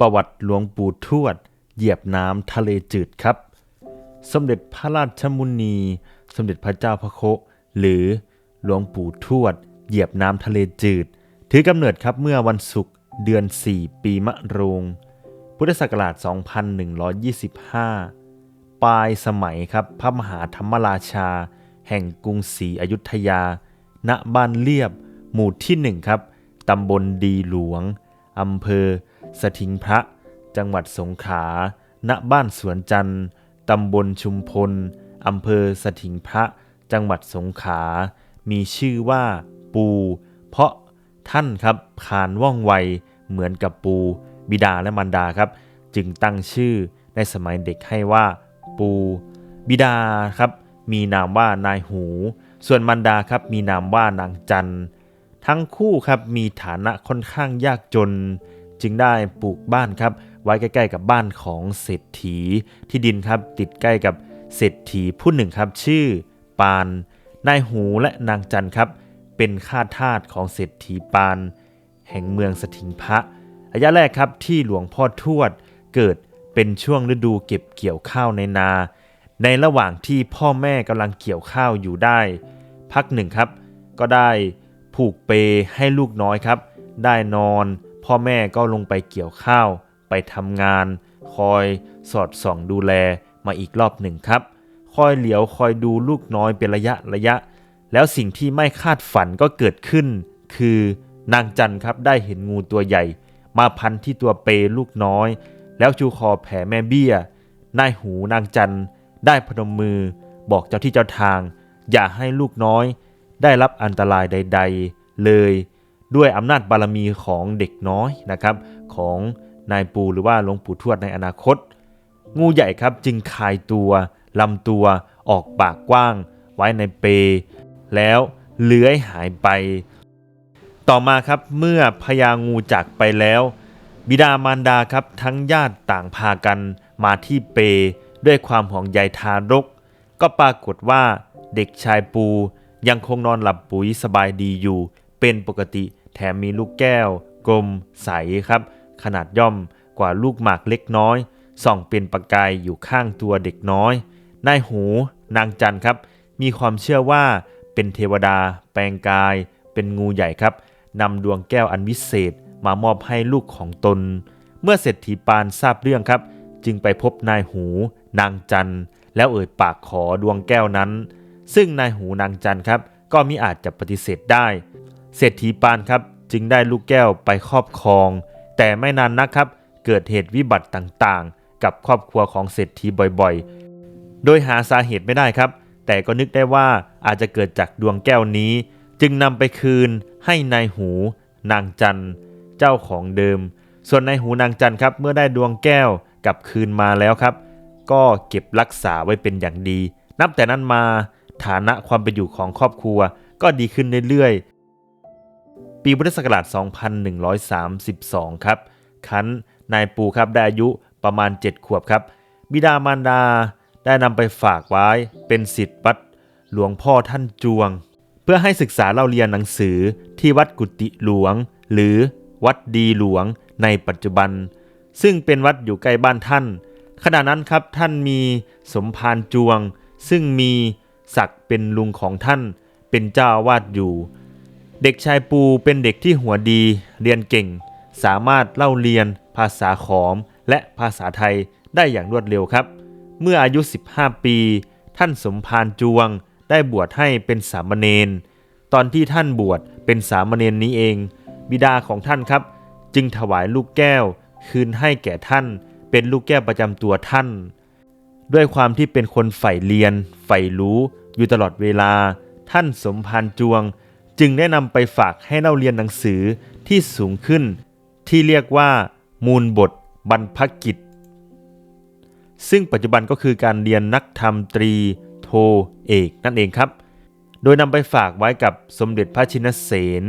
ประวัติหลวงปู่ทวด เหยียบน้ำทะเลจืดครับ สมเด็จพระราชมุนี สมเด็จพระเจ้าพระโค หรือหลวงปู่ทวด เหยียบน้ำทะเลจืด ถือกำเนิดครับเมื่อวันศุกร์เดือน 4 ปีมะโรง พุทธศักราช 2125 ปลายสมัยครับพระมหาธรรมราชา แห่งกรุงศรีอยุธยา ณบ้านเลียบ หมู่ที่หนึ่งครับตำบลดีหลวงอำเภอ สถิงพระ จังหวัดสงขลา ณ บ้านสวนจันทร์ ตำบลชุมพล อำเภอสถิงพระ จังหวัดสงขลา มีชื่อว่าปู เพราะท่านครับคานว่องไวเหมือนกับปู บิดาและมารดาครับ จึงตั้งชื่อในสมัยเด็กให้ว่าปู บิดาครับมีนามว่านายหู ส่วนมารดาครับมีนามว่านางจันทร์ทั้งคู่ครับมีฐานะค่อนข้างยากจน จึงได้ปลูกบ้านครับไว้ใกล้ ๆ กับบ้านของเศรษฐีที่ดินครับติดใกล้กับเศรษฐีผู้หนึ่งครับ ชื่อปานนายหูและนางจันครับ เป็นข้าทาสของเศรษฐีปาน แห่งเมืองสถิงพระระยะแรกครับที่หลวงพ่อทวดเกิดเป็นช่วงฤดูเก็บเกี่ยวข้าวในนา ในระหว่างที่พ่อแม่กำลังเกี่ยวข้าวอยู่ได้ พักหนึ่งครับ ก็ได้ผูกเปให้ลูกน้อยครับ ได้นอน พ่อแม่ก็ลงไปเกี่ยวข้าว ไปทำงาน คอยสอดส่องดูแลมาอีกรอบหนึ่งครับ คอยเหลียวคอยดูลูกน้อยเป็นระยะระยะ แล้วสิ่งที่ไม่คาดฝันก็เกิดขึ้น คือนางจันครับได้เห็นงูตัวใหญ่ มาพันที่ตัวเปลูกน้อย แล้วชูคอแผ่แม่เบี้ยนายหูนางจันได้พนมมือ บอกเจ้าที่เจ้าทาง อย่าให้ลูกน้อย ได้รับอันตรายใด ๆ เลย ด้วยอำนาจบารมีของเด็กน้อยนะครับของนายปูหรือว่าหลวงปู่ทวดในอนาคต งูใหญ่ครับจึงคายตัวลำตัวออกปากกว้าง ไว้ในเป แล้วเลื้อยหายไป ต่อมาครับเมื่อพญางูจากไปแล้ว บิดามารดาครับทั้งญาติต่างพากันมาที่เป ด้วยความห่วงใยทารก ก็ปรากฏว่าเด็กชายปูยังคงนอนหลับปุ๋ยสบายดีอยู่เป็นปกติ แถมมีลูกแก้ว กลม ใสครับ ขนาดย่อมกว่าลูกหมากเล็กน้อย ส่องเป็นประกายอยู่ข้างตัวเด็กน้อย นายหู นางจันครับ มีความเชื่อว่าเป็นเทวดา แปลงกาย เป็นงูใหญ่ครับนำดวงแก้วอันวิเศษมามอบให้ลูกของตน เมื่อเศรษฐีปานทราบเรื่องครับ จึงไปพบนายหู นางจันแล้วเอ่ยปากขอดวงแก้วนั้น ซึ่งนายหูนางจันครับ ก็มิอาจจะปฏิเสธได้ เศรษฐีปานครับจึงได้ลูกแก้วไปครอบครอง แต่ไม่นานนักครับ เกิดเหตุวิบัติต่างๆ กับครอบครัวของเศรษฐีบ่อยๆ โดยหาสาเหตุไม่ได้ครับ แต่ก็นึกได้ว่าอาจจะเกิดจากดวงแก้วนี้ จึงนำไปคืนให้นายหู นางจันเจ้าของเดิม ส่วนนายหูนางจันครับ เมื่อได้ดวงแก้วกลับคืนมาแล้วครับ ก็เก็บรักษาไว้เป็นอย่างดี นับแต่นั้นมาฐานะความเป็นอยู่ของครอบครัวก็ดีขึ้นเรื่อยๆ ปีพุทธศักราช 2132 ครับ คันนายปูครับได้อายุประมาณ 7 ขวบครับ บิดามารดาได้นำไปฝากไว้เป็นสิทธิ์วัดหลวงพ่อท่านจวง เพื่อให้ศึกษาเล่าเรียนหนังสือที่วัดกุฏิหลวง หรือวัดดีหลวงในปัจจุบัน ซึ่งเป็นวัดอยู่ใกล้บ้านท่าน ขณะนั้นครับท่านมีสมภารจวง ซึ่งมีศักดิ์เป็นลุงของท่านเป็นเจ้าวาสอยู่ เด็กชายปูเป็นเด็กที่หัวดี เรียนเก่ง สามารถเล่าเรียน ภาษาขอม และภาษาไทยได้อย่างรวดเร็วครับ เมื่ออายุ 15 ปี ท่านสมภารจวง ได้บวชให้เป็นสามเณรตอนที่ท่านบวชเป็นสามเณรนี้เอง บิดาของท่านครับ จึงถวายลูกแก้ว คืนให้แก่ท่าน เป็นลูกแก้วประจำตัวท่าน ด้วยความที่เป็นคนใฝ่เรียนใฝ่รู้อยู่ตลอดเวลา ท่านสมภารจวง จึงได้นำไปฝากให้เล่าเรียนหนังสือที่สูงขึ้น ที่เรียกว่า มูลบทบรรพกิจ ซึ่งปัจจุบันก็คือการเรียนนักธรรมตรีโทเอกนั่นเองครับ โดยนำไปฝากไว้กับสมเด็จพระชินเสน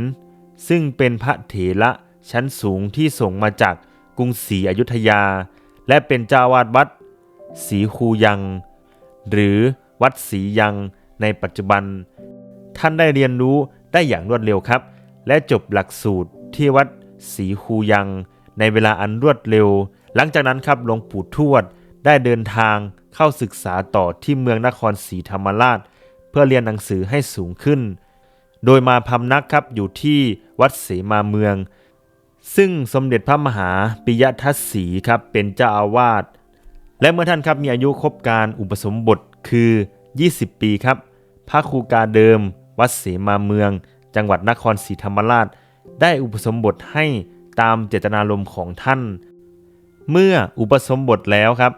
ซึ่งเป็นพระเถระชั้นสูงที่ส่งมาจากกรุงศรีอยุธยา และเป็นเจ้าวาดวัดศรีคูยัง หรือวัดศรียังในปัจจุบัน ท่านได้เรียนรู้ ได้อย่างรวดเร็วครับ และจบหลักสูตรที่วัดศรีคูยัง ในเวลาอันรวดเร็ว หลังจากนั้นครับหลวงปู่ทวดได้เดินทางเข้าศึกษาต่อที่เมืองนครศรีธรรมราช เพื่อเรียนหนังสือให้สูงขึ้น โดยมาพำนักครับอยู่ที่วัดเสมาเมือง ซึ่งสมเด็จพระมหาปิยทัศน์ศรีครับเป็นเจ้าอาวาสและเมื่อท่านครับมีอายุครบการอุปสมบทคือ 20 ปีครับ พระครูกาเดิม วัดเสมาเมือง จังหวัดนครศรีธรรมราช ได้อุปสมบทให้ตามเจตนารมณ์ของท่าน เมื่ออุปสมบทแล้วครับ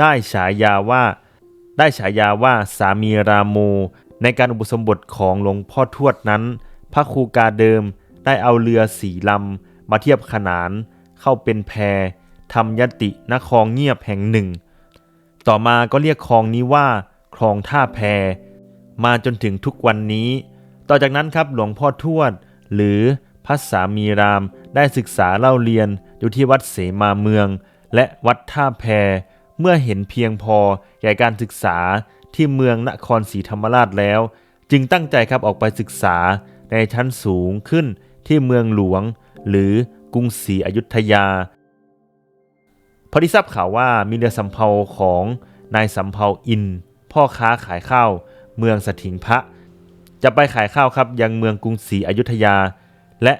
ได้ฉายาว่า ได้ฉายาว่าสามีราโม ในการอุปสมบทของหลวงพ่อทวดนั้น พระครูกาเดิมได้เอาเรือสีลำมาเทียบขนาน เข้าเป็นแพทำยตินคลองเงียบแห่งหนึ่ง ต่อมาก็เรียกคลองนี้ว่าคลองท่าแพ มาจนถึงทุกวันนี้ ต่อจากนั้นครับหลวงพ่อทวด หรือพระสามีรามได้ศึกษาเล่าเรียนอยู่ที่วัดเสมาเมือง และวัดท่าแพเมื่อเห็นเพียงพอแก่การศึกษาที่เมืองนครศรีธรรมราชแล้ว จึงตั้งใจครับออกไปศึกษาในชั้นสูงขึ้นที่เมืองหลวง หรือกรุงศรีอยุธยาพอที่ทราบข่าวว่ามีเรือสำเภาของนายสำเภาอิน พ่อค้าขายข้าว เมืองสถิงพระ จะไปขายข้าวครับยังเมืองกรุงศรีอยุธยา และ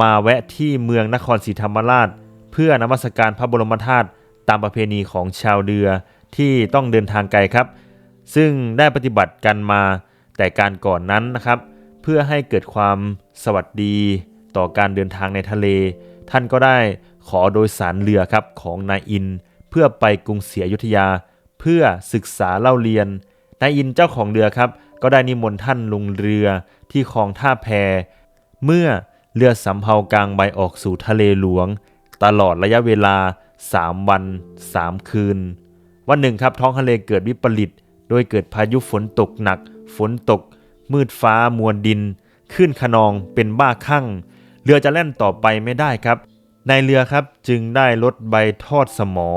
มาแวะที่เมืองนครศรีธรรมราช เพื่อนมัสการพระบรมธาตุตามประเพณีของชาวเรือที่ต้องเดินทางไกลครับ ซึ่งได้ปฏิบัติกันมาแต่การก่อนนั้นนะครับ เพื่อให้เกิดความสวัสดีต่อการเดินทางในทะเล ท่านก็ได้ขอโดยสารเรือครับของนายอิน เพื่อไปกรุงศรีอยุธยา เพื่อศึกษาเล่าเรียน นายอินเจ้าของเรือครับ ก็ได้นิมนต์ท่านลงเรือที่คลองท่าแพ เมื่อเรือสำเภากลางใบออกสู่ทะเลหลวง ตลอดระยะเวลา 3 วัน 3 คืน วันหนึ่งครับท้องทะเลเกิดวิปริต โดยเกิดพายุฝนตกหนัก ฝนตก มืดฟ้ามวลดินขึ้นขนองเป็นบ้าคลั่ง เรือจะแล่นต่อไปไม่ได้ครับในเรือครับจึงได้ลดใบทอดสมอ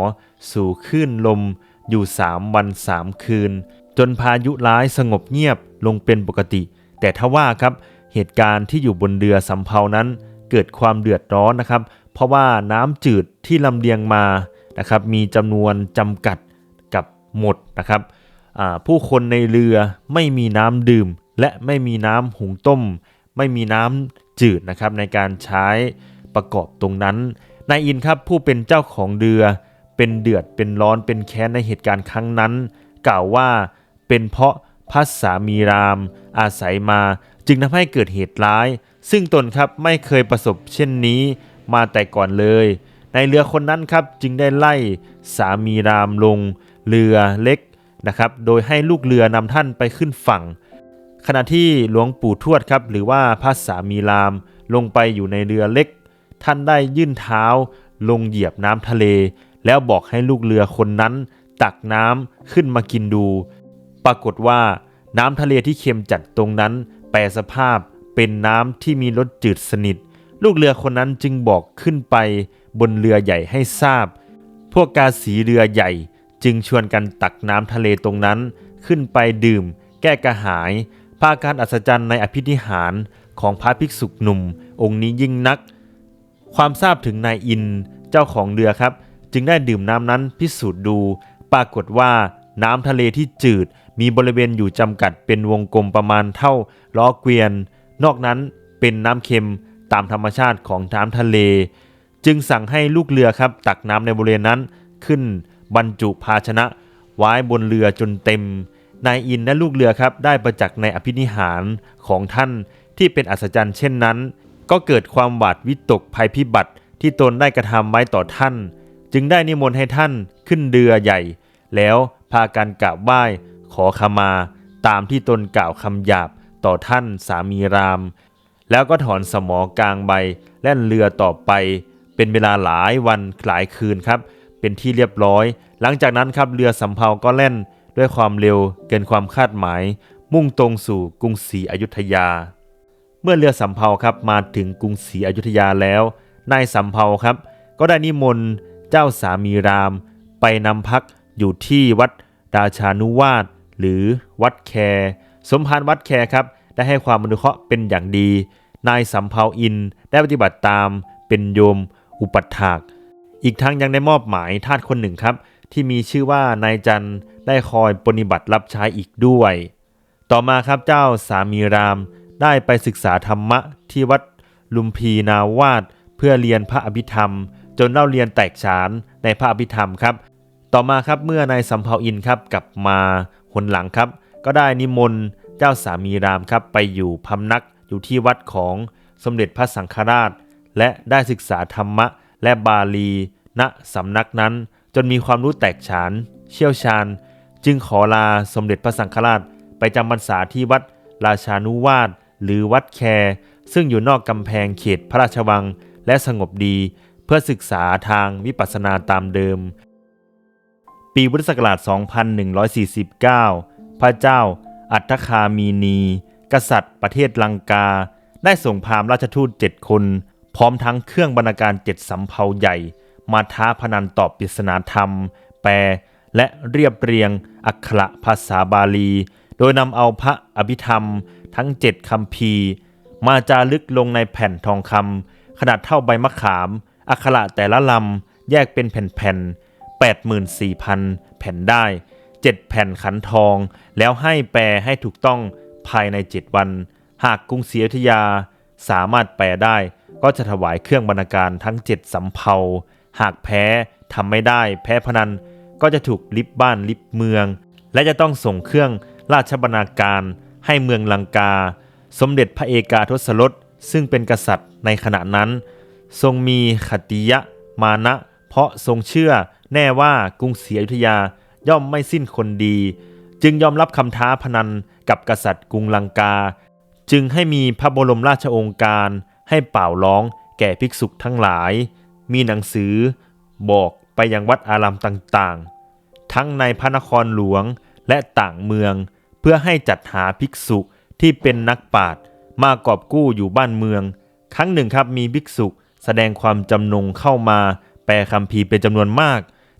สู่คลื่นลมอยู่ 3 วัน 3 คืน จนพายุร้ายสงบเงียบลงเป็นปกติ แต่ทว่าครับเหตุการณ์ที่อยู่บนเรือสำเภานั้น เกิดความเดือดร้อนนะครับ เพราะว่าน้ำจืดที่ลำเลียงมานะครับมีจำนวนจำกัดกับหมดนะครับผู้คนในเรือไม่มีน้ำดื่ม และไม่มีน้ำหุงต้ม ไม่มีน้ำจืดนะครับในการใช้ประกอบตรงนั้นนายอินครับผู้เป็นเจ้าของเรือเป็นเดือดเป็นร้อนเป็นแค้นในเหตุการณ์ครั้งนั้น กล่าวว่า เป็นเพราะพระสามีราม อาศัยมาจึงทำให้เกิดเหตุร้าย ซึ่งตนครับไม่เคยประสบเช่นนี้มาแต่ก่อนเลย ในเรือคนนั้นครับจึงได้ไล่สามีรามลง เรือเล็กนะครับ โดยให้ลูกเรือนำท่านไปขึ้นฝั่ง ขณะที่หลวงปู่ทวดครับ หรือว่าพระสามีรามลงไปอยู่ในเรือเล็ก ท่านได้ยื่นเท้า ลงเหยียบน้ำทะเล แล้วบอกให้ลูกเรือคนนั้น ตักน้ำขึ้นมากินดู ปรากฏว่าน้ำทะเลที่เค็มจัดตรงนั้น แปลสภาพเป็นน้ำที่มีรสจืดสนิท ลูกเรือคนนั้นจึงบอกขึ้นไปบนเรือใหญ่ให้ทราบ พวกกาสีเรือใหญ่จึงชวนกันตักน้ำทะเลตรงนั้น ขึ้นไปดื่ม แก้กระหายพาการอัศจรรย์ในอภินิหารของพระภิกษุหนุ่ม องค์นี้ยิ่งนัก ความทราบถึงนายอินเจ้าของเรือครับ จึงได้ดื่มน้ำนั้นพิสูจน์ดู ปรากฏว่าน้ำทะเลที่จืดมีบริเวณอยู่จำกัดเป็นวงกลมประมาณเท่าล้อเกวียน นอกนั้นเป็นน้ำเค็มตามธรรมชาติของน้ำทะเล จึงสั่งให้ลูกเรือครับตักน้ำในบริเวณนั้นขึ้นบรรจุภาชนะ ไว้บนเรือจนเต็ม นายอินและลูกเรือครับได้ประจักษ์ในอภินิหารของท่านที่เป็นอัศจรรย์เช่นนั้น ก็เกิดความหวาดวิตกภัยพิบัติที่ตนได้กระทำไว้ต่อท่าน จึงได้นิมนต์ให้ท่านขึ้นเรือใหญ่ แล้วพากันกราบไหว้ ขอขมาตามที่ตนกล่าวคำหยาบต่อท่านสามีราม แล้วก็ถอนสมอกลางใบแล่นเรือต่อไป เป็นเวลาหลายวันหลายคืนครับ เป็นที่เรียบร้อย หลังจากนั้นครับเรือสำเภาก็แล่นด้วยความเร็วเกินความคาดหมาย มุ่งตรงสู่กรุงศรีอยุธยา เมื่อเรือสำเภาครับมาถึงกรุงศรีอยุธยาแล้วนายสำเภาครับ ก็ได้นิมนต์เจ้าสามีราม ไปนำพักอยู่ที่วัดดาชานุวาส หรือวัดแคสมภารวัดแคครับได้ให้ความอนุเคราะห์เป็นอย่างดี นายสำเภาอินได้ปฏิบัติตาม เป็นโยม อุปัฏฐาก อีกทั้งยังได้มอบหมายทาสคนหนึ่งครับ ที่มีชื่อว่านายจันได้คอยปฏิบัติรับใช้อีกด้วย ต่อมาครับเจ้าสามีรามได้ไปศึกษาธรรมะที่วัดลุมพีนาวาดเพื่อเรียนพระอภิธรรม จนเล่าเรียนแตกฉานในพระอภิธรรมครับ ต่อมาครับเมื่อนายสำเภาอินครับกลับมาหนหลังครับ ก็ได้นิมนต์เจ้าสามีรามครับไปอยู่พำนักอยู่ที่วัดของสมเด็จพระสังฆราช และได้ศึกษาธรรมะและบาลี ณสำนักนั้น จนมีความรู้แตกฉาน เชี่ยวชาญ จึงขอลาสมเด็จพระสังฆราช ไปจำพรรษาที่วัดราชานุวาสหรือวัดแค ซึ่งอยู่นอกกำแพงเขตพระราชวัง และสงบดี เพื่อศึกษาทางวิปัสสนาตามเดิม ปีพุทธศักราช 2149 พระเจ้า อัฏคามีนี กษัตริย์ประเทศลังกา ได้ส่งพามราชทูตเจ็ดคน พร้อมทั้งเครื่องบรรณาการเจ็ดสำเภาใหญ่ มาท้าพนันตอบปริศนาธรรม แปล และเรียบเรียงอักขระภาษาบาลี โดยนำเอาพระอภิธรรม ทั้งเจ็ดคำพีร์มาจารึกลงในแผ่นทองคำขนาดเท่าใบมะขาม อักขระแต่ละลำแยกเป็นแผ่นๆ 84,000 แผ่นได้ 7 แผ่นขันทอง แล้วให้แปลให้ถูกต้องภายใน 7 วัน หากกรุงศรีอยุธยาสามารถแปลได้ ก็จะถวายเครื่องบรรณาการทั้ง 7สำเภาหากแพ้ทำไม่ได้แพ้พนันก็จะถูกลิบบ้านลิบเมือง และจะต้องส่งเครื่องราชบรรณาการให้เมืองลังกา สมเด็จพระเอกาทศรสซึ่งเป็นกษัตริย์ในขณะนั้น ทรงมีขติยะมานะ เพราะทรงเชื่อ แน่ว่ากรุงศรีอยุธยาย่อมไม่สิ้นคนดี จึงยอมรับคำท้าพนันกับกษัตริย์กรุงลังกา จึงให้มีพระบรมราชองค์การให้เป่าร้องแก่ภิกษุทั้งหลาย มีหนังสือบอกไปยังวัดอารามต่างๆ ทั้งในพระนครหลวงและต่างเมือง เพื่อให้จัดหาภิกษุที่เป็นนักปราชญ์มากอบกู้อยู่บ้านเมือง ครั้งหนึ่งครับมีภิกษุแสดงความจำนงเข้ามาแปลคำพีเป็นจำนวนมาก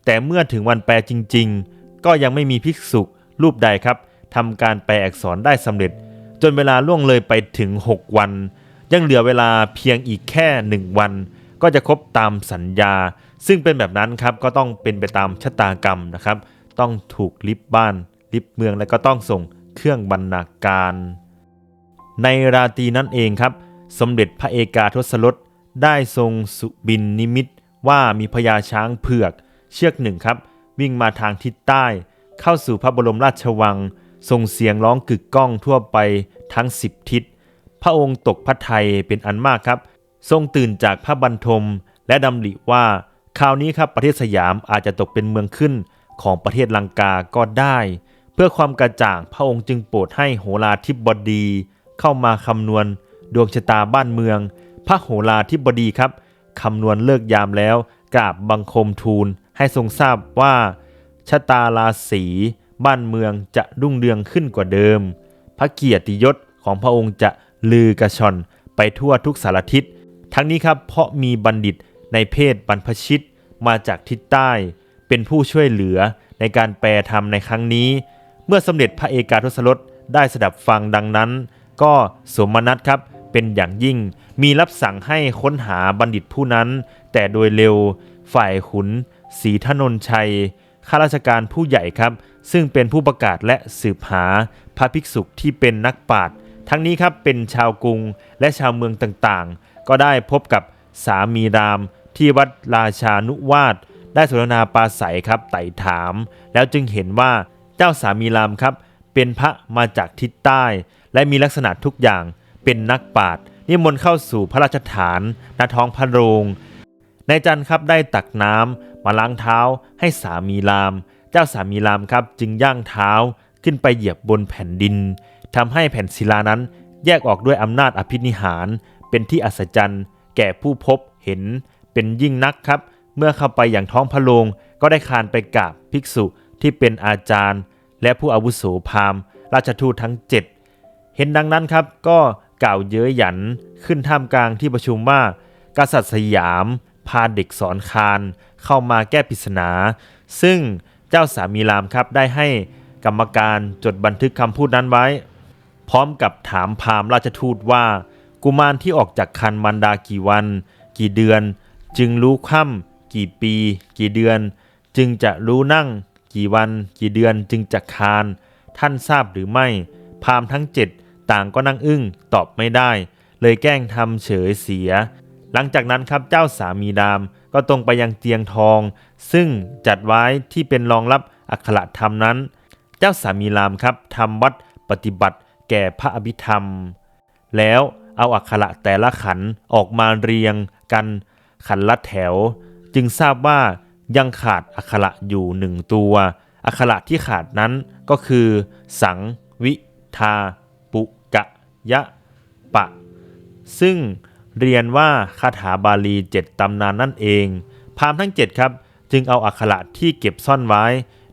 แต่เมื่อถึงวันแปลจริง ๆ ก็ยังไม่มีภิกษุรูปใดครับทำการแปลอักษรได้สำเร็จ จนเวลาล่วงเลยไปถึง 6 วัน ยังเหลือเวลาเพียงอีกแค่ 1 วัน ก็จะครบตามสัญญา ซึ่งเป็นแบบนั้นครับก็ต้องเป็นไปตามชะตากรรมนะครับ ต้องถูกลิบบ้านลิบเมืองและก็ต้องส่งเครื่องบรรณาการ ในราตรีนั้นเองครับ สมเด็จพระเอกาทศรสได้ทรงสุบินนิมิตว่ามีพญาช้างเผือก เชือกหนึ่งครับ วิ่งมาทางทิศใต้ เข้าสู่พระบรมราชวัง ส่งเสียงร้องกึกก้องทั่วไปทั้งสิบทิศ พระองค์ตกพระทัยเป็นอันมากครับ ทรงตื่นจากพระบรรทมและดำริว่าคราวนี้ครับประเทศสยามอาจจะตกเป็นเมืองขึ้นของประเทศลังกาก็ได้ เพื่อความกระจ่างพระองค์จึงโปรดให้โหราธิบดี เข้ามาคำนวณดวงชะตาบ้านเมือง พระโหราธิบดีครับคำนวณเลิกยามแล้วกราบบังคมทูล ให้ทรงทราบว่าชะตาราศีบ้านเมืองจะรุ่งเรืองขึ้นกว่าเดิม พระเกียรติยศของพระองค์จะลือกระชอนไปทั่วทุกสารทิศ ทั้งนี้ครับเพราะมีบัณฑิตในเพศบรรพชิตมาจากทิศใต้ เป็นผู้ช่วยเหลือในการแปลธรรมในครั้งนี้ เมื่อสมเด็จพระเอกาทศรสได้สดับฟังดังนั้น ก็สมนัตครับเป็นอย่างยิ่ง มีรับสั่งให้ค้นหาบัณฑิตผู้นั้น แต่โดยเร็วฝ่ายขุน ศรีธนนชัยข้าราชการผู้ใหญ่ครับ ซึ่งเป็นผู้ประกาศและสืบหาพระภิกษุที่เป็นนักปราชญ์ทั้งนี้ครับเป็นชาวกรุงและชาวเมืองต่างๆ ก็ได้พบกับสามีราม ที่วัดราชานุวาสได้สนทนาปราศัยครับไต่ถาม แล้วจึงเห็นว่าเจ้าสามีรามครับ เป็นพระมาจากทิศใต้ และมีลักษณะทุกอย่างเป็นนักปราชญ์นิมนต์เข้าสู่พระราชฐานณท้องพระโรงนายจันทร์ครับได้ตักน้ำ มาล้างเท้าให้สามีราม เจ้าสามีรามครับจึงย่างเท้าขึ้นไปเหยียบบนแผ่นดินทำให้แผ่นศิลานั้นแยกออกด้วยอำนาจอภินิหาร เป็นที่อัศจรรย์ แก่ผู้พบเห็นเป็นยิ่งนักครับ เมื่อเข้าไปอย่างท้องพระโรงก็ได้คานไปกราบภิกษุที่เป็นอาจารย์ และผู้อาวุโสพามราชทูตทั้งเจ็ดเห็นดังนั้นครับก็กล่าวเย้ยหยันขึ้นท่ามกลางที่ประชุมว่า กษัตริย์สยามพาเด็กสอนคาน เข้ามาแก้ปริศนา ซึ่งเจ้าสามีรามครับได้ให้กรรมการจดบันทึกคำพูดนั้นไว้ พร้อมกับถามพามราชทูตว่า กุมารที่ออกจากคันมันดากี่วัน กี่เดือน จึงรู้ค่ำกี่ปี กี่เดือน จึงจะรู้นั่ง กี่วัน กี่เดือนจึงจะคานท่านทราบหรือไม่ พามทั้งเจ็ดต่างก็นั่งอึ้งตอบไม่ได้ เลยแกล้งทำเฉยเสีย หลังจากนั้นครับเจ้าสามีดาม ก็ตรงไปยังเตียงทอง ซึ่งจัดไว้ที่เป็นรองรับอักขระธรรมนั้น เจ้าสามีรามครับทำวัดปฏิบัติแก่พระอภิธรรม แล้วเอาอักขระแต่ละขันออกมาเรียงกันขันละแถว จึงทราบว่ายังขาดอักขระอยู่หนึ่งตัวอักขระที่ขาดนั้นก็คือ สังวิทาปุกะยะปะ ซึ่ง เรียนว่าคาถาบาลีเจ็ดตำนานนั่นเอง พามทั้งเจ็ดครับจึงเอาอักขระที่เก็บซ่อนไว้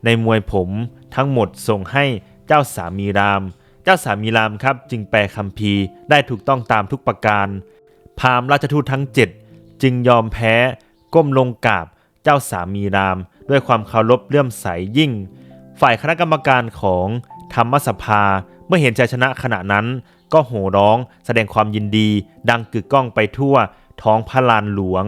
ในมวยผมทั้งหมดส่งให้เจ้าสามีราม เจ้าสามีรามครับจึงแปลคัมภีได้ถูกต้องตามทุกประการ พามราชทูตทั้งเจ็ดจึงยอมแพ้ ก้มลงกราบเจ้าสามีราม ด้วยความเคารพเลื่อมใสยิ่ง ฝ่ายคณะกรรมการของธรรมสภาเมื่อเห็นชัยชนะขณะนั้น ก็โห่ร้อง แสดงความยินดี ดังกึกก้องไปทั่ว ท้องพระลานหลวง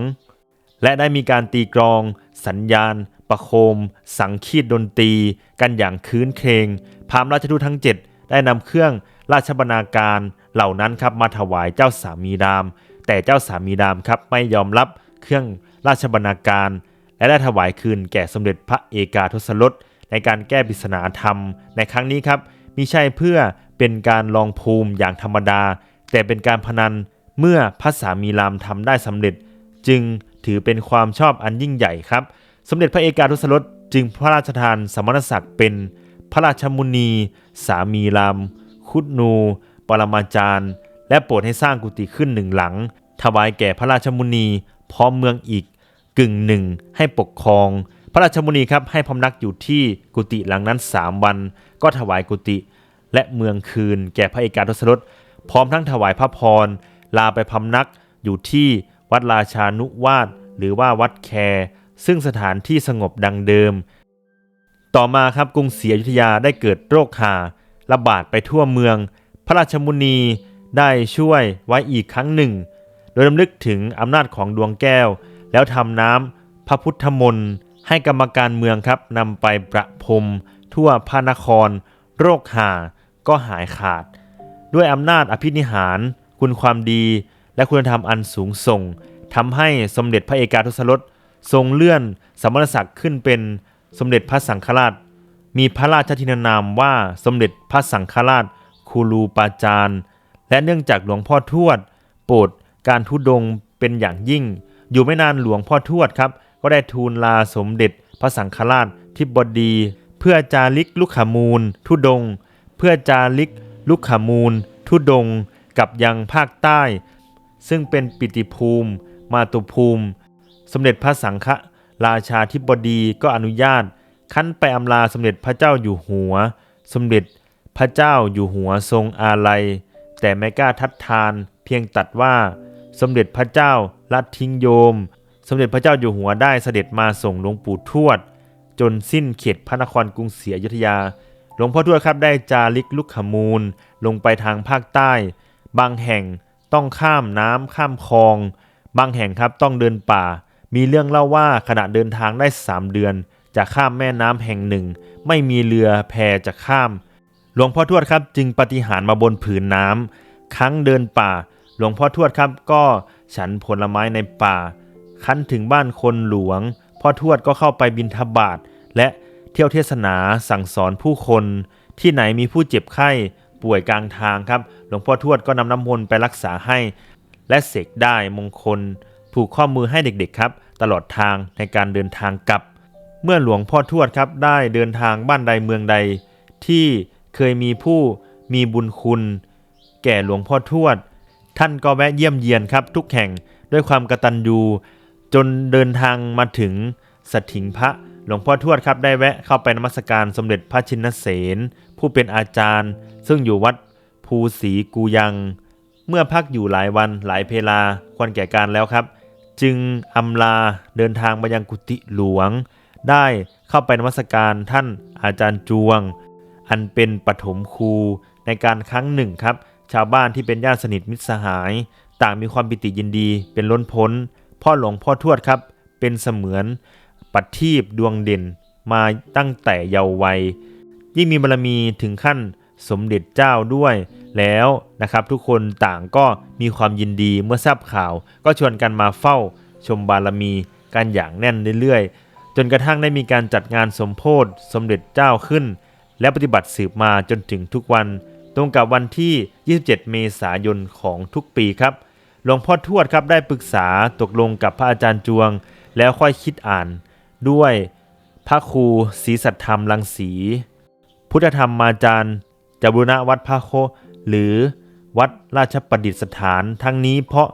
และได้มีการตีกลอง สัญญาณ ประโคม สังคีตดนตรี กันอย่างคืนเครงพราหมณ์ราชทูตทั้งเจ็ดได้นำเครื่องราชบรรณาการเหล่านั้นครับมาถวายเจ้าสามีราม แต่เจ้าสามีรามครับไม่ยอมรับเครื่องราชบรรณาการ และได้ถวายคืนแก่สมเด็จพระเอกาทศรสในการแก้ปริศนาธรรมในครั้งนี้ครับมิใช่เพื่อ เป็นการลองภูมิอย่างธรรมดา แต่เป็นการพนันเมื่อพระสามีรามทำได้สำเร็จ จึงถือเป็นความชอบอันยิ่งใหญ่ครับ สมเด็จพระเอกาทศรสจึงพระราชทานสมณศักดิ์เป็นพระราชมุนี สามีราม คุดนู ปรมาจารย์ และโปรดให้สร้างกุฏิขึ้นหนึ่งหลัง ถวายแก่พระราชมุนีพร้อมเมืองอีกกึ่งหนึ่งให้ปกครอง พระราชมุนีครับให้พำนักอยู่ที่กุฏิหลังนั้นสามวัน ก็ถวายกุฏิ และเมืองคืนแก่พระเอกาทศรสพร้อมทั้งถวายพระพร ลาไปพำนักอยู่ที่วัดราชานุวาสหรือว่าวัดแคซึ่งสถานที่สงบดังเดิม ต่อมาครับกรุงศรีอยุธยาได้เกิดโรคหาระบาดไปทั่วเมือง พระราชมุนีได้ช่วยไว้อีกครั้งหนึ่ง โดยรำลึกถึงอำนาจของดวงแก้ว แล้วทำน้ำพระพุทธมนต์ให้กรรมการเมืองครับนำไปประพรมทั่วพระนคร โรคหา ก็หายขาด ด้วยอำนาจอภินิหาร คุณความดี และคุณธรรมอันสูงส่งทำให้สมเด็จพระเอกาทศรสทรงเลื่อนสมณศักดิ์ขึ้นเป็นสมเด็จพระสังฆราช มีพระราชทินานามว่าสมเด็จพระสังฆราชคูลูปาจารย์และเนื่องจากหลวงพ่อทวด โปรดการทุดงเป็นอย่างยิ่ง อยู่ไม่นานหลวงพ่อทวดครับ ก็ได้ทูลลาสมเด็จพระสังฆราชทิบดี เพื่อจาริกลุกขมูล ทุดง เพื่อจาริกลุกขมูล ทุดงกับยังภาคใต้ ซึ่งเป็นปิติภูมิ มาตุภูมิ สมเด็จพระสังฆราชาธิบดีก็อนุญาต ขั้นไปอำลาสมเด็จพระเจ้าอยู่หัว สมเด็จพระเจ้าอยู่หัวทรงอาลัย แต่ไม่กล้าทัดทาน เพียงตัดว่า สมเด็จพระเจ้าลัดทิ้งโยม สมเด็จพระเจ้าอยู่หัวได้เสด็จมาส่งหลวงปู่ทวด จนสิ้นเขตพระนครกรุงศรีอยุธยา หลวงพ่อทวดครับได้จาริกลุกขมูลลงไปทางภาคใต้ บางแห่งต้องข้ามน้ำข้ามคลอง บางแห่งครับต้องเดินป่า มีเรื่องเล่าว่าขณะเดินทางได้ 3 เดือน จะข้ามแม่น้ำแห่งหนึ่ง ไม่มีเรือแพจะข้าม หลวงพ่อทวดครับจึงปฏิหารมาบนผืนน้ำครั้งเดินป่า หลวงพ่อทวดครับก็ฉันผลไม้ในป่า คันถึงบ้านคนหลวงพ่อทวดก็เข้าไปบิณฑบาตและ ที่ยวเทศนาสั่งสอนผู้คน ที่ไหนมีผู้เจ็บไข้ป่วยกลางทางครับ หลวงพ่อทวดก็นำน้ำมนต์ไปรักษาให้ และเสกได้มงคล ผูกข้อมือให้เด็กๆครับ ตลอดทางในการเดินทางกลับ เมื่อหลวงพ่อทวดครับได้เดินทางบ้านใดเมืองใด ที่เคยมีผู้มีบุญคุณ แก่หลวงพ่อทวด ท่านก็แวะเยี่ยมเยียนครับ ทุกแห่งด้วยความกตัญญูจนเดินทางมาถึงสถิงพระ หลวงพ่อทวดครับได้แวะเข้าไปนมัสการสมเด็จพระชินเสนผู้เป็นอาจารย์ ซึ่งอยู่วัดภูศรีกูยัง เมื่อพักอยู่หลายวันหลายเพลาควรแก่การแล้วครับ จึงอำลาเดินทางไปยังกุฏิหลวง ได้เข้าไปนมัสการท่านอาจารย์จวง อันเป็นปฐมครูในการครั้งหนึ่งครับ ชาวบ้านที่เป็นญาติสนิทมิตรสหาย ต่างมีความปิติยินดีเป็นล้นพ้น พ่อหลวงพ่อทวดครับ เป็นเสมือน ปัทีปดวงเด่นมาตั้งแต่เยาว์วัย ยิ่งมีบารมีถึงขั้นสมเด็จเจ้าด้วยแล้วนะครับ ทุกคนต่างก็มีความยินดีเมื่อทราบข่าว ก็ชวนกันมาเฝ้าชมบารมีกันอย่างแน่นเรื่อยๆ จนกระทั่งได้มีการจัดงานสมโพธิสมเด็จเจ้าขึ้น และปฏิบัติสืบมาจนถึงทุกวัน ตรงกับวันที่ 27 เมษายนของทุกปีครับหลวงพ่อทวดครับได้ปรึกษาตกลงกับพระอาจารย์จวง แล้วค่อยคิดอ่าน ด้วยพระครูศรีสัทธรรมลังสี พุทธธรรมมาจารย์จบูรณวัดพระโค หรือวัดราชประดิษฐานทั้งนี้เพราะ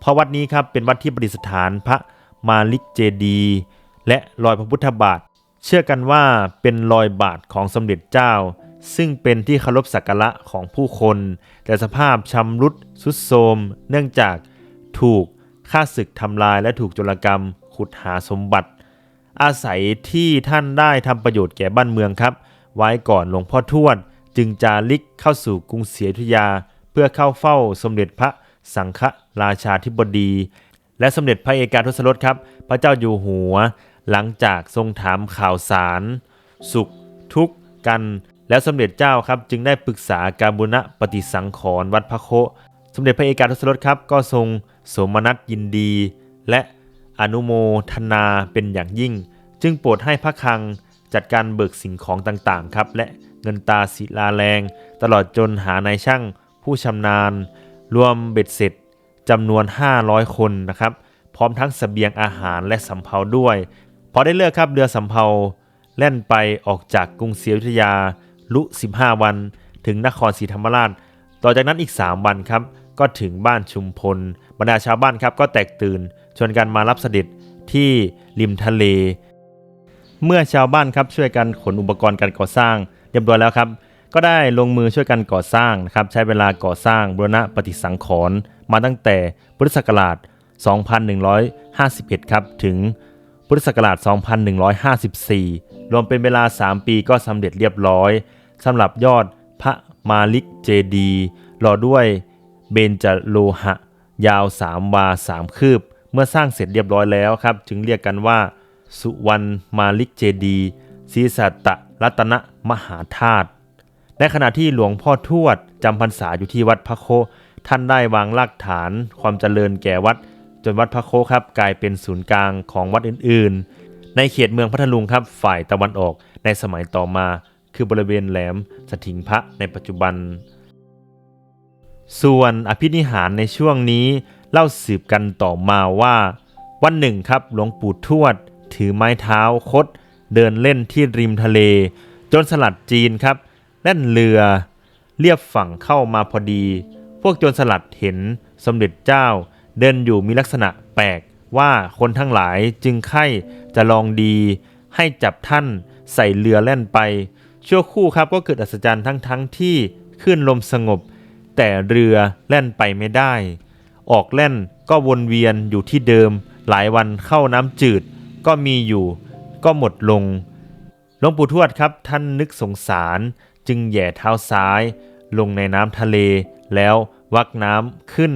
เพราะวัดนี้ครับเป็นวัดที่ประดิษฐานพระมาลิกเจดีและรอยพระพุทธบาท เชื่อกันว่าเป็นรอยบาทของสมเด็จเจ้า ซึ่งเป็นที่เคารพสักการะของผู้คน แต่สภาพชำรุดทรุดโทรมเนื่องจากถูกฆ่าศึกทำลายและถูกโจรกรรมขุดหาสมบัติ อาศัยที่ท่านได้ทำประโยชน์แก่บ้านเมืองครับ ไว้ก่อนหลวงพ่อทวด จึงจาริกเข้าสู่กรุงศรีอยุธยา เพื่อเข้าเฝ้าสมเด็จพระสังฆราชาธิบดี และสมเด็จพระเอกาทศรถครับ พระเจ้าอยู่หัว หลังจากทรงถามข่าวสาร สุขทุกข์กัน แล้วสมเด็จเจ้าครับ จึงได้ปรึกษาการบุณะปฏิสังขรณ์วัดพระโค สมเด็จพระเอกาทศรถครับ ก็ทรงสมนัตยินดี และ อนุโมทนาเป็นอย่างยิ่ง จึงโปรดให้พระคลังจัดการเบิกสิ่งของต่างๆครับ และเงินตาศิลาแรง ตลอดจนหานายช่างผู้ชำนาญ รวมเบ็ดเสร็จจำนวน 500 คนนะครับ พร้อมทั้งสเสบียงอาหารและสำเภาด้วย พอได้เลือกครับเรือสำเภาแล่นไปออกจากกรุงศรีอยุธยา ลุ 15 วัน ถึงนครศรีธรรมราช ต่อจากนั้นอีก 3 วันครับ ก็ถึงบ้านชุมพลบรรดาชาวบ้านครับก็แตกตื่น ชวนกันมารับเสด็จที่ริมทะเล เมื่อชาวบ้านครับช่วยกันขนอุปกรณ์การก่อสร้างเรียบร้อยแล้วครับ ก็ได้ลงมือช่วยกันก่อสร้างนะครับใช้เวลาก่อสร้างบูรณะปฏิสังขรณ์มาตั้งแต่พุทธศักราช 2151 ครับถึงพุทธศักราช 2154 รวมเป็นเวลา 3 ปีก็สำเร็จเรียบร้อยสำหรับยอดพระมาลิกเจดีหล่อด้วยเบญจโลหะ ยาว 3 วา 3 คืบ เมื่อสร้างเสร็จเรียบร้อยแล้วครับ จึงเรียกกันว่า สุวรรณมาลิกเจดีศรีสัตตรัตนมหาธาตุในขณะที่หลวงพ่อทวดจำพรรษาอยู่ที่วัดพระโค ท่านได้วางรากฐานความเจริญแก่วัด จนวัดพระโคครับ กลายเป็นศูนย์กลางของวัดอื่น ๆ ในเขตเมืองพัทลุงครับ ฝ่ายตะวันออกในสมัยต่อมา คือบริเวณแหลมสถิงพระในปัจจุบัน ส่วนอภินิหารในช่วงนี้ เล่าสืบกันต่อมาว่า วันหนึ่งครับหลวงปู่ทวด ถือไม้เท้าคดเดินเล่นที่ริมทะเล จนสลัดจีนครับแล่นเรือ เรียบฝั่งเข้ามาพอดี พวกโจรสลัดเห็นสมเด็จเจ้า เดินอยู่มีลักษณะแปลกว่าคนทั้งหลายจึงไข่จะลองดี ให้จับท่านใส่เรือแล่นไปชั่วคู่ครับก็เกิดอัศจรรย์ทั้งทั้งที่ขึ้นลมสงบ แต่เรือแล่นไปไม่ได้ ออกแล่นก็วนเวียนอยู่ที่เดิม หลายวันเข้าน้ำจืด ก็มีอยู่ ก็หมดลงหลวงปู่ทวดครับท่านนึกสงสารจึงแย่เท้าซ้าย ลงในน้ำทะเล แล้ววักน้ำขึ้น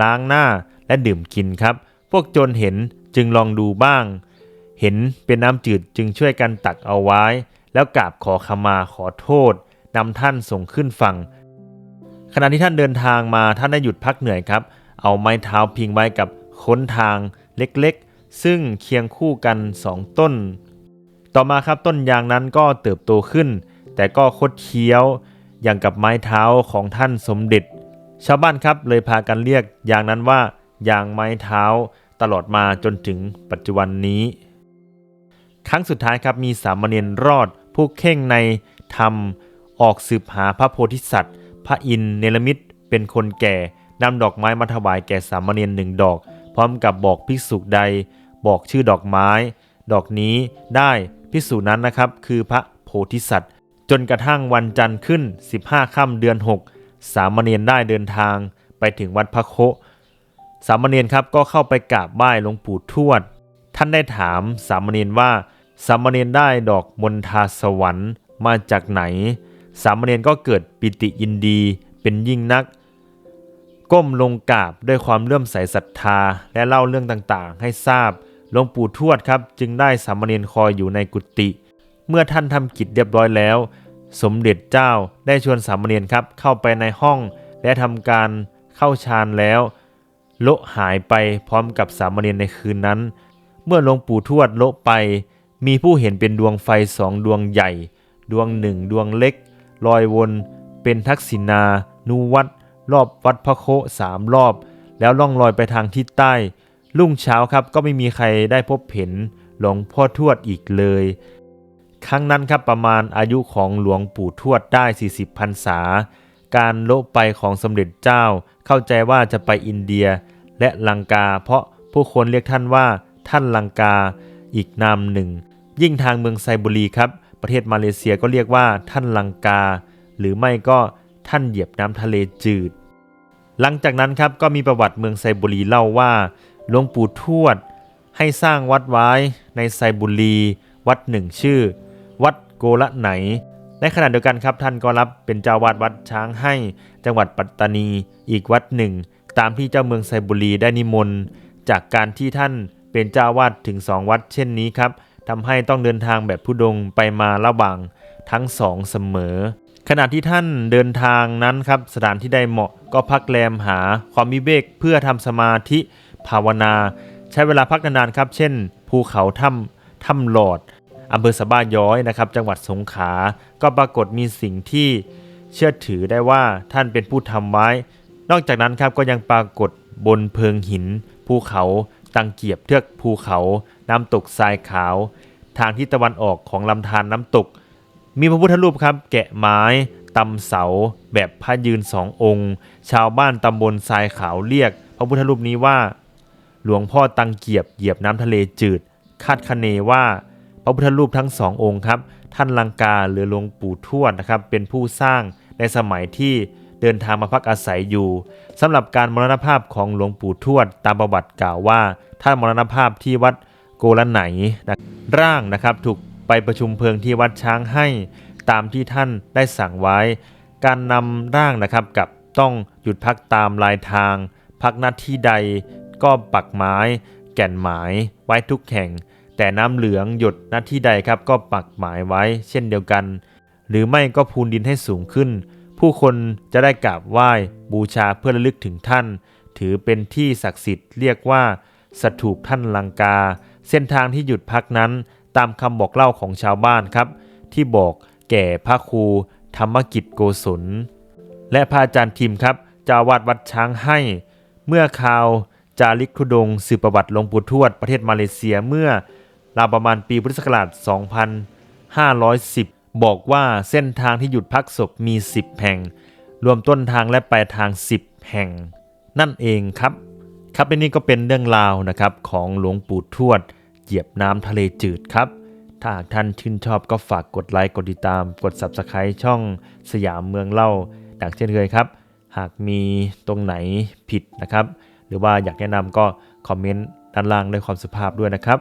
ล้างหน้าและดื่มกินครับ พวกโจรเห็นจึงลองดูบ้าง เห็นเป็นน้ำจืดจึงช่วยกันตักเอาไว้ แล้วกราบขอขมาขอโทษนำท่านส่งขึ้นฝั่งขณะที่ท่านเดินทางมาท่านได้หยุดพักเหนื่อยครับ เอาไม้เท้าพิงไว้กับค้นทางเล็กๆ ซึ่งเคียงคู่กันสองต้น ต่อมาครับต้นยางนั้นก็เติบโตขึ้น แต่ก็คดเคี้ยว อย่างกับไม้เท้าของท่านสมเด็จ ชาวบ้านครับเลยพากันเรียกยางนั้นว่า ยางไม้เท้าตลอดมาจนถึงปัจจุบันนี้ ครั้งสุดท้ายครับมีสามเณรรอด ผู้เข่งในธรรมออกสืบหาพระโพธิสัตว์ พระอินทร์เนรมิตเป็นคนแก่ นำดอกไม้มาถวายแก่สามเณรหนึ่งดอก พร้อมกับบอกภิกษุใด บอกชื่อดอกไม้ ดอกนี้ได้ภิกษุนั้นนะครับ คือพระโพธิสัตว์ จนกระทั่งวันจันทร์ขึ้น 15ค่ำเดือน 6 สามเณรได้เดินทาง ไปถึงวัดพระโคสามเณรครับก็เข้าไปกราบไหว้หลวงปู่ทวด ท่านได้ถามสามเณรว่า สามเณรได้ดอกมณฑาสวรรค์มาจากไหน สามเณรก็เกิดปิติยินดีเป็นยิ่งนัก ก้มลงกราบด้วยความเลื่อมใสศรัทธา และเล่าเรื่องต่างๆ ให้ทราบหลวงปู่ทวดครับ จึงได้สามเณรคอยอยู่ในกุฏิเมื่อท่านทำกิจเรียบร้อยแล้ว สมเด็จเจ้าได้ชวนสามเณรครับเข้าไปในห้อง และทำการเข้าฌานแล้วโละหายไปพร้อมกับสามเณรในคืนนั้น เมื่อหลวงปู่ทวดโละไป มีผู้เห็นเป็นดวงไฟสองดวงใหญ่ ดวงหนึ่งดวงเล็ก ลอยวน เป็นทักษิณานุวัตร รอบวัดพระโคสามรอบ แล้วล่องลอยไปทางทิศใต้ รุ่งเช้าครับก็ไม่มีใครได้พบเห็นหลวงพ่อทวดอีกเลย ครั้งนั้นครับประมาณอายุของหลวงปู่ทวดได้ 40พรรษา การโละไปของสมเด็จเจ้า เข้าใจว่าจะไปอินเดีย และลังกา เพราะผู้คนเรียกท่านว่าท่านลังกาอีกนามหนึ่ง ยิ่งทางเมืองไซบุรีครับ ประเทศมาเลเซียก็เรียกว่าท่านลังกา หรือไม่ก็ ท่านเหยียบน้ำทะเลจืด หลังจากนั้นครับก็มีประวัติเมืองไซบุรีเล่าว่าหลวงปู่ทวด ให้สร้างวัดไว้ในไซบุรีวัดหนึ่งชื่อ วัดโกละไหน ในขณะเดียวกันครับท่านก็รับเป็นเจ้าวาดวัดช้างให้ จังหวัดปัตตานีอีกวัดหนึ่ง ตามที่เจ้าเมืองไซบุรีได้นิมนต์จากการที่ท่านเป็นเจ้าวาดถึงสองวัดเช่นนี้ครับทำให้ต้องเดินทางแบบผู้ดงไปมาระหว่างทั้งสองเสมอ ขณะที่ท่านเดินทางนั้นครับสถานที่ใดเหมาะก็พักแรมหาความวิเวกเพื่อทำสมาธิภาวนา ใช้เวลาพักนานๆครับ เช่น ภูเขาถ้ำถ้ำหลอดอำเภอสะบ้าย้อยนะครับ จังหวัดสงขลาก็ปรากฏมีสิ่งที่เชื่อถือได้ว่าท่านเป็นผู้ทำไว้ นอกจากนั้นครับก็ยังปรากฏบนเพิงหิน ภูเขา ตังเกียบเทือกภูเขา น้ำตกทรายขาว ทางทิศตะวันออกของลำธารน้ำตก มีพระพุทธรูปครับแกะไม้ตำเสาแบบพระยืนสององค์ ชาวบ้านตำบลทรายขาวเรียก พระพุทธรูปนี้ว่า หลวงพ่อตังเกียบเหยียบน้ำทะเลจืด คาดคะเนว่า พระพุทธรูปทั้งสององค์ครับ ท่านลังกาหรือหลวงปู่ทวดนะครับ เป็นผู้สร้างในสมัยที่เดินทางมาพักอาศัยอยู่สำหรับการมรณภาพของหลวงปู่ทวดตามประวัติกล่าวว่า ท่านมรณภาพที่วัดโกละไหนร่างนะครับถูก ไปประชุมเพลิงที่วัดช้างให้ตามที่ท่านได้สั่งไว้ การนำร่างนะครับกับต้องหยุดพักตามลายทาง พักน้าที่ใดก็ปักไม้ แก่นหมายไว้ทุกแห่ง แต่น้ำเหลืองหยดน้าที่ใดครับก็ปักหมายไว้เช่นเดียวกัน หรือไม่ก็พูนดินให้สูงขึ้น ผู้คนจะได้กราบไหว้บูชาเพื่อระลึกถึงท่าน ถือเป็นที่ศักดิ์สิทธิ์เรียกว่าสถูปท่านลังกา เส้นทางที่หยุดพักนั้น ตามคำบอกเล่าของชาวบ้านครับ ที่บอกแก่พระครูธรรมกิจโกศลและพระอาจารย์ทิมครับเจ้าวาดวัดช้างให้ เมื่อข่าวจาริกธุดงสืบประวัติหลวงปู่ทวดประเทศมาเลเซียเมื่อราวประมาณปีพุทธศักราช 2510 บอกว่าเส้นทางที่หยุดพักศพมี 10 แห่ง รวมต้นทางและปลายทาง 10 แห่ง นั่นเองครับ ครับและนี่ก็เป็นเรื่องราวนะครับของหลวงปู่ทวด เหยียบน้ำทะเลจืดครับ ถ้าหากท่านชื่นชอบก็ฝากกดไลค์กดติดตาม กด Subscribe ช่องสยามเมืองเล่าดังเช่นเคยครับ หากมีตรงไหนผิดนะครับ หรือว่าอยากแนะนำก็คอมเมนต์ด้านล่างด้วยความสุภาพด้วยนะครับ